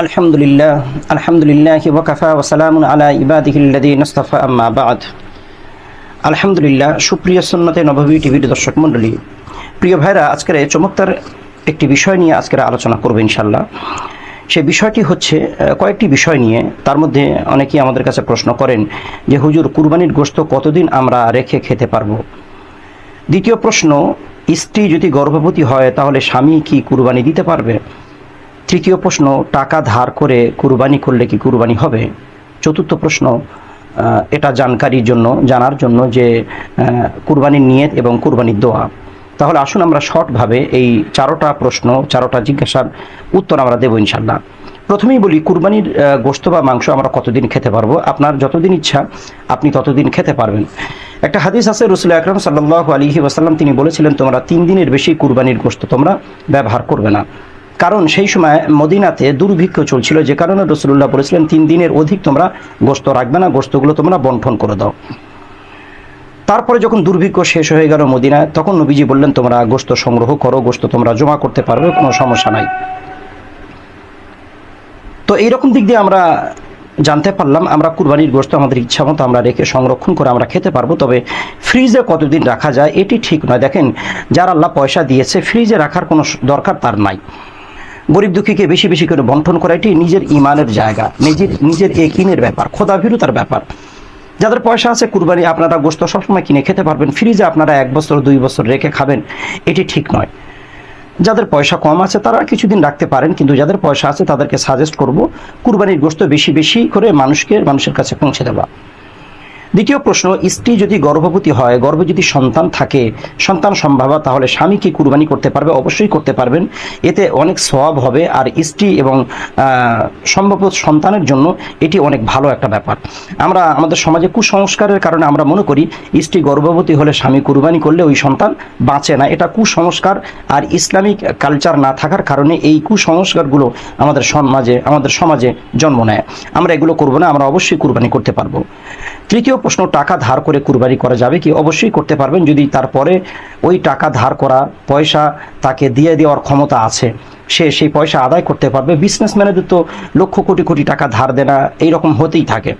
الحمد لله الحمد لله وكفى وسلام على عباده الذين اصطفى أما بعد আলহামদুলিল্লাহ সুপ্রিয় সুন্নতে নববী টিভির দর্শক মণ্ডলী প্রিয় ভাইরা আজকের এই চমৎকার একটি বিষয় নিয়ে আজকের আলোচনা করবো ইনশাল্লাহ সেই বিষয়টি হচ্ছে আহ, কয়েকটি বিষয় নিয়ে তার মধ্যে অনেকেই আমাদের কাছে প্রশ্ন করেন যে হুজুর কুরবানির গোশত কতদিন আমরা রেখে খেতে পারবো দ্বিতীয় প্রশ্ন স্ত্রী যদি গর্ভবতী হয় তাহলে স্বামী কি কুরবানি দিতে পারবে তৃতীয় প্রশ্ন, টাকা ধার করে কুরবানি করলে কি কুরবানি হবে? চতুর্থ প্রশ্ন এটা জানকারির জন্য, জানার জন্য যে কুরবানির নিয়ত এবং কুরবানির দোয়া। তাহলে আসুন আমরা শর্টভাবে এই চারোটা প্রশ্ন, চারোটা জিজ্ঞাসার উত্তর আমরা দেবো ইনশাল্লাহ প্রথমেই বলি, কুরবানির গোশত বা মাংস আমরা কতদিন খেতে পারব? আপনার যতদিন ইচ্ছা, আপনি ততদিন খেতে পারবেন। একটা হাদিস আছে, রসুল আকরম সাল্লাহ আলহি ওয়াসাল্লাম, তিনি বলেছিলেন, তোমরা তিন দিনের বেশি কুরবানির গোশত তোমরা ব্যবহার করবে না। কারণ সেই সময় মদিনাতে দুর্ভিক্ষ চলছিল। যে কারণে রসুল্লাহ বলেছিলেন, তিন দিনের অধিক তোমরা গোস্ত রাখবে না গোস্তগুলো তোমরা বন্টন করে দাও। তারপরে যখন দুর্ভিক্ষ শেষ হয়ে গেল মদিনায়, তখন নবীজি বললেন, তোমরা গোস্ত সংগ্রহ করো গোস্ত তোমরা জমা করতে পারবে, কোনো সমস্যা নাই। তো এইরকম দিক দিয়ে আমরা জানতে পারলাম, আমরা কুরবানির গোস্ত আমাদের ইচ্ছা মতো আমরা রেখে সংরক্ষণ করে আমরা খেতে পারব, তবে ফ্রিজে কতদিন রাখা যায়, এটি ঠিক নয়। দেখেন, যার আল্লাহ পয়সা দিয়েছে, ফ্রিজে রাখার কোনো দরকার তার নাই। গরিব দুঃখীকে বেশি বেশি করে বন্টন করা এটি নিজের ইমানের জায়গা, নিজের নিজের একিনের ব্যাপার, খোদাভীরতার ব্যাপার। যাদের পয়সা আছে, কুরবানি আপনারা গোস্ত সবসময় কিনে খেতে পারবেন, ফ্রিজে আপনারা এক বছর, দুই বছর রেখে খাবেন, এটি ঠিক নয়। যাদের পয়সা কম আছে, তারা কিছুদিন রাখতে পারেন, কিন্তু যাদের পয়সা আছে, তাদেরকে সাজেস্ট করব, কুরবানির গোস্ত বেশি বেশি করে মানুষকে, মানুষের কাছে পৌঁছে দেওয়া। দ্বিতীয় প্রশ্ন স্ত্রী যদি গর্ভবতী হয় গর্ভে যদি সন্তান থাকে সন্তান সম্ভাবা তাহলে স্বামী কি কুরবানি করতে পারবে? অবশ্যই করতে পারবেন। এতে অনেক সওয়াব হবে আর স্ত্রী এবং আহ, সম্ভবত সন্তানের জন্য এটি অনেক ভালো একটা ব্যাপার। আমরা আমাদের সমাজে কুসংস্কারের কারণে আমরা মনে করি স্ত্রী গর্ভবতী হলে স্বামী কুরবানি করলে ওই সন্তান বাঁচে না। এটা কুসংস্কার আর ইসলামিক কালচার না থাকার কারণে এই কুসংস্কারগুলো আমাদের সমাজে আমাদের সমাজে জন্ম নেয়। আমরা এগুলো করব না আমরা অবশ্যই কুরবানি করতে পারব। তৃতীয় প্রশ্ন, টাকা ধার করে কুরবানি করা যাবে কি? অবশ্যই করতে পারবেন। যদি তারপরে ওই টাকা ধার করা পয়সা তাকে দিয়ে দেওয়ার ক্ষমতা আছে, সে সেই পয়সা আদায় করতে পারবে। বিজনেসম্যানেদের তো লক্ষ কোটি কোটি টাকা ধার দেনা এইরকম হতেই থাকে।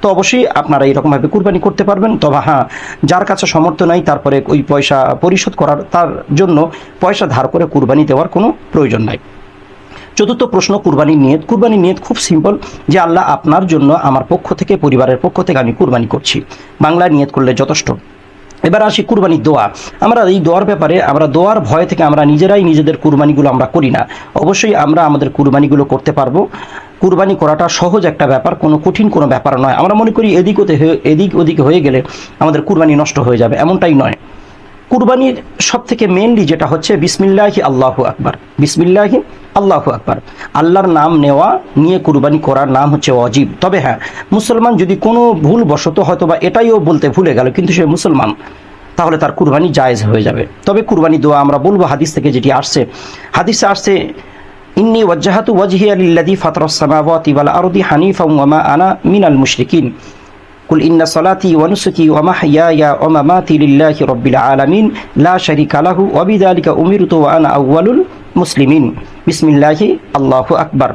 তো অবশ্যই আপনারা এইরকমভাবে কুরবানি করতে পারবেন। তবে হ্যাঁ যার কাছে সামর্থ্য নাই, তারপরে ওই পয়সা পরিশোধ করার, তার জন্য পয়সা ধার করে কুরবানি দেওয়ার কোনো প্রয়োজন নাই। চতুর্থ প্রশ্ন, কুরবানির নিয়ত। কুরবানির নিয়ত খুব সিম্পল যে আল্লাহ আপনার জন্য আমার পক্ষ থেকে, পরিবারের পক্ষ থেকে আমি কুরবানি করছি। বাংলায় নিয়ত করলে যথেষ্ট। এবার আসি কুরবানির দোয়া। আমরা এই দোয়ার ব্যাপারে, আমরা দোয়ার ভয় থেকে আমরা নিজেরাই নিজেদের কুরবানিগুলো আমরা করি না। অবশ্যই আমরা আমাদের কুরবানিগুলো করতে পারব। কুরবানি করাটা সহজ একটা ব্যাপার, কোনো কঠিন কোনো ব্যাপার নয়। আমরা মনে করি এদিক হয়ে- এদিক ওদিকে হয়ে গেলে আমাদের কুরবানি নষ্ট হয়ে যাবে, এমনটাই নয়। কুরবানির সব থেকে মেনলি যেটা হচ্ছে বিসমিল্লাহি আল্লাহ আকবার। বিসমিল্লাহি আল্লাহ আকবার। আল্লাহর নাম নেওয়া নিয়ে কুরবানি করার নাম হচ্ছে অজীব তবে হ্যাঁ মুসলমান যদি কোনো ভুল বশত হয়তো বা এটাইও বলতে ভুলে গেল, কিন্তু সে মুসলমান, তাহলে তার কুরবানি জায়েজ হয়ে যাবে। তবে কুরবানি দোয়া আমরা বলব হাদিস থেকে যেটি আসছে। হাদিসে আসছে, ইন্নি ওয়াজ্জাহাতু ওয়াজহিয়া লিল্লাযী ফাতারাস সামাওয়াতি ওয়াল আরদি হানিফাও ওয়া মা আনা মিনাল মুশরিকিন। কুল ইন্না সলাতি ওয়ানুসুকি ওয়ামা হাইয়া ওয়ামা মাতি লিল্লাহি রব্বিল আলামিন, লা শারিকা লাহু ওয়া বিযালিকা উমিরতু ওয়া আনা আউয়ালুল মুসলিমিন। বিসমিল্লাহি, আল্লাহু আকবার।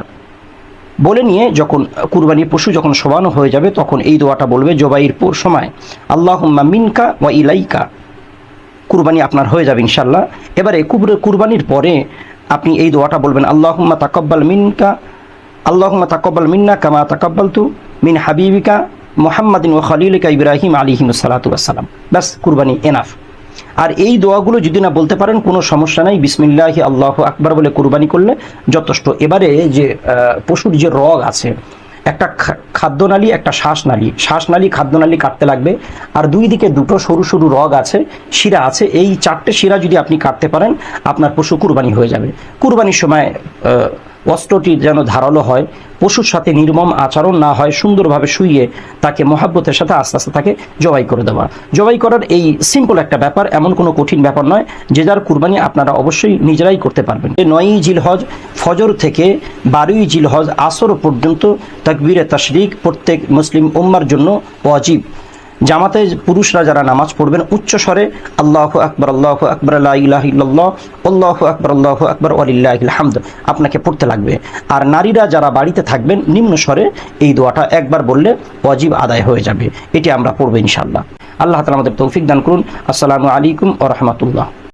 বলে নিয়ে যখন কুরবানির পশু যখন সবানো হয়ে যাবে, তখন এই দোয়াটা বলবে জবাইয়ের সময় আল্লাহ মিনকা ওয়া ইলাইকা। কুরবানি আপনার হয়ে যাবে ইনশাল্লাহ এবারে কুরবানির পরে আপনি এই দোয়াটা বলবেন, আল্লাহম্মা তাকব্বাল মিনকা, আল্লাহম্মা তাকব্বাল মিন্না কামা তাকব্বালতু মিন হাবিবিকা মুহাম্মাদিন ও খলিলিকা ইব্রাহিম আলিহিম সালাতু আসসালাম ব্যাস, কুরবানি এনাফ আর এই দোয়াগুলো যদি না বলতে পারেন, কোনো সমস্যা নাই। বিসমিল্লাহি আল্লাহ আকবার বলে কুরবানি করলে যথেষ্ট। এবারে যে পশুর যে রগ আছে, একটা খাদ্যনালী, একটা শ্বাসনালী। শ্বাসনালী, খাদ্যনালী কাটতে লাগবে। আর দুই দিকে দুটো সরু সরু রগ আছে, শিরা আছে। এই চারটে শিরা যদি আপনি কাটতে পারেন, আপনার পশু কুরবানি হয়ে যাবে। কুরবানির সময় অস্ত্রটি যেন ধারালো হয়, পশুর সাথে নির্মম আচরণ না হয়, সুন্দরভাবে শুইয়ে তাকে মহাব্বতের সাথে আস্তে আস্তে তাকে জবাই করে দেওয়া। জবাই করার এই সিম্পল একটা ব্যাপার, এমন কোনো কঠিন ব্যাপার নয় যে যার কুরবানি আপনারা অবশ্যই নিজেরাই করতে পারবেন। নয়ই জিলহজ ফজর থেকে বারোই জিলহজ আসর পর্যন্ত তাকবীরে তাশরিক প্রত্যেক মুসলিম উম্মার জন্য ওয়াজিব। জামাতে পুরুষরা যারা নামাজ পড়বেন, উচ্চ স্বরে আল্লাহ আকবর আল্লাহ আকবর আল্লাহ আল্লাহ আকবর আল্লাহ আকবর আলিল্লাহামদ আপনাকে পড়তে লাগবে। আর নারীরা যারা বাড়িতে থাকবেন, নিম্ন স্বরে এই দোয়াটা একবার বললে অজীব আদায় হয়ে যাবে। এটি আমরা পড়ব ইনশাল্লাহ আল্লাহ তালা আমাদের তৌফিক দান করুন। আসসালামু আলাইকুম ও রহমতুল্লাহ।